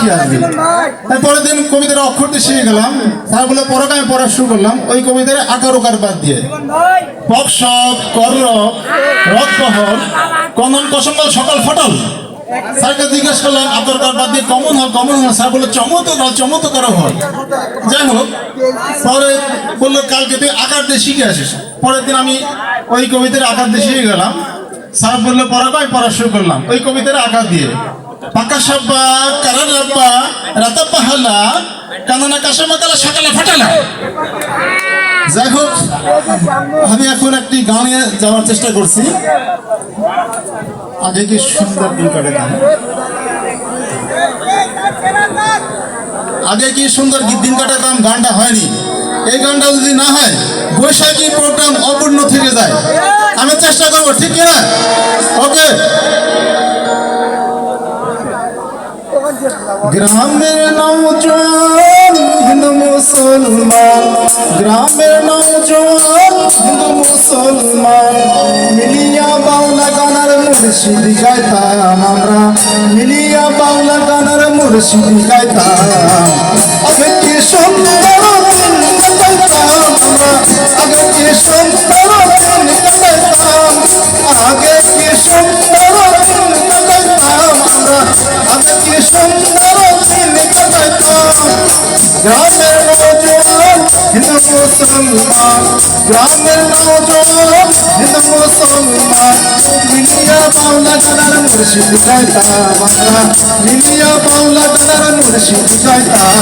শিখে আসবে তাই পরের দিন কবিতার অক্ষর দিয়ে শিখে গেলাম। স্যার বলে পড়াকে আমি পড়া শুরু করলাম। ওই কবিতার আকার উকার বাদ দিয়ে। পক্সব করল রথপহর কমন কসমল সকাল ফটল। স্যারকে জিজ্ঞেস করলাম কার বাদ দিয়ে কমন হয় কমন হয় স্যার বলে চমৎকার চমৎকার হয় যাই হোক পরে বলল কালকে তুই আকার দিয়ে শিখে আসিস। পরের দিন আমি ওই কবিতার আকার দিয়ে শিখে গেলাম। স্যার বলল পড়াবো আমি পড়া শুরু করলাম। ওই কবিতার আকার দিয়ে। কারার রাব্বা রাতাব্বা হালা কানানা কাশামা কালা সকালে ফাটালা। যাই হোক, আমি এখন একটি গানে যাওয়ার চেষ্টা করছি। আগে কি সুন্দর দিন কাটাতাম আগে কি সুন্দর দিন কাটাতাম গানটা হয়নি। এই গানটা যদি না হয়, বৈশাখী প্রোগ্রাম অপূর্ণ থেকে যায়। আমি চেষ্টা করব, ঠিক কিনা? ওকে গ্রামের নৌজন হিন্দু মুসলমান। গ্রামের নৌজন হিন্দু মুসলমান। মিলিয়া বাউলা গানার মুর্শিদ গাইতাম আমরা। মিলিয়া বাউলা গানার মুর্শিদ গাইতাম। আগে কি সুন্দর আগে কি সুন্দর আগে কি সুন্দর আমরা? আগে কি সুন্দর গ্রামের নজোয়ান হিন্দু মুসলমান গ্রামের নজোয়ান হিন্দু মুসলমান মিলিয়া পাওলা গানার মুর্শিদ গাইতাম বাংলা মিলিয়া পাওলা গানার মুর্শিদ গাইতাম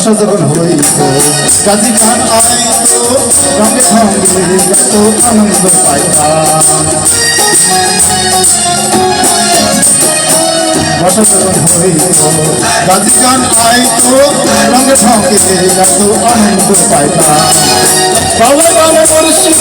বর্ষা যখন হইত গাজী খান আইত রঙে ভঙ্গে যত আনন্দ পাইতাম। বর্ষা যখন হইত রঙে যত আনন্দ পাইতাম। বাবা বাবা মুর্শিদ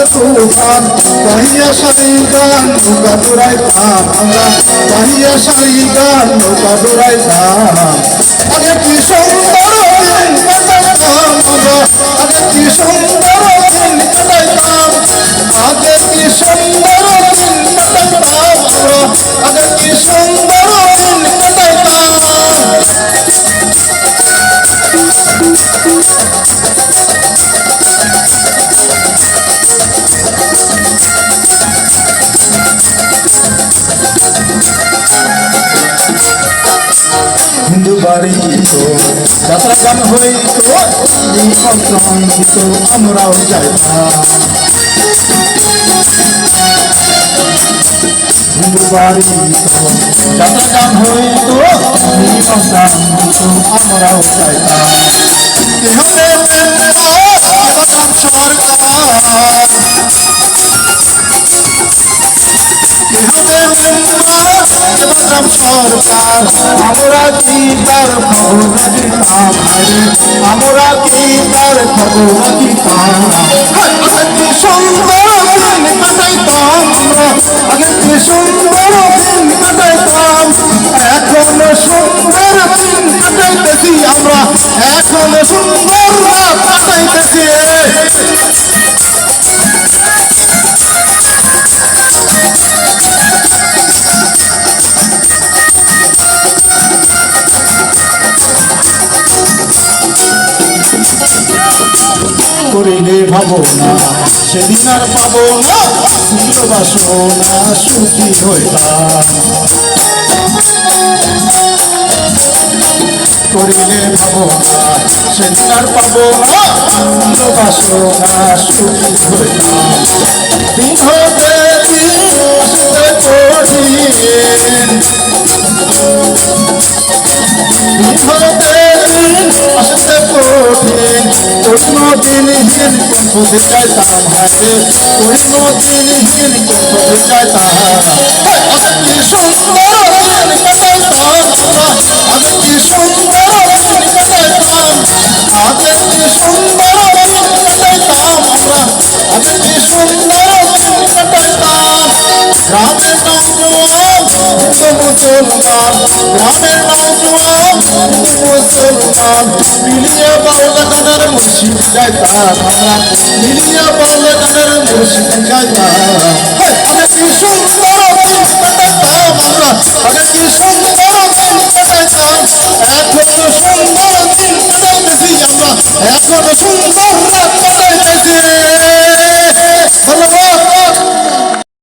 আমাদের তুফান বাহিয়া সারি গান নৌকা দৌড়াইতাম আমরা বাহিয়া সারি গান নৌকা কি সুন্দর হিন্দু বাড়ি তো যাত্রা গান হইতো দিত আমরাও যাইতাম। হিন্দু বাড়ি তো যাত্রা গান হইতো নিমন্ত্রণ আমরাও যাইতাম। আমরা কি আমরা কি খবর কি সুন্দর কাটাইতাম আগে কি সুন্দর দিন এখন সুন্দর দিন কাটাইতেছি আমরা এখন সুন্দর করিলে ভাবনা, সেদিন আর পাবো না। ছিল বাসনা, সুখী হইতাম করিলে ভাবনা, সেদিন আর পাবো না। ছিল বাসনা, সুখী হইতাম দিন হতে আসতে কঠিন দিন হতে দিন কঠিন ওই দিনহীন পথে যাইতাম হায়রে পুরনো দিনহীন পথে যাইতাম আমি কি সুন্দর দিন আমি কি সুন্দর দিন কি সুন্দর দিন দিন হিন্দু মুসলমান। মুসলমান। মুর্শিদ গাইতাম আমরা বাউলা গানের মুর্শিদ গাইতাম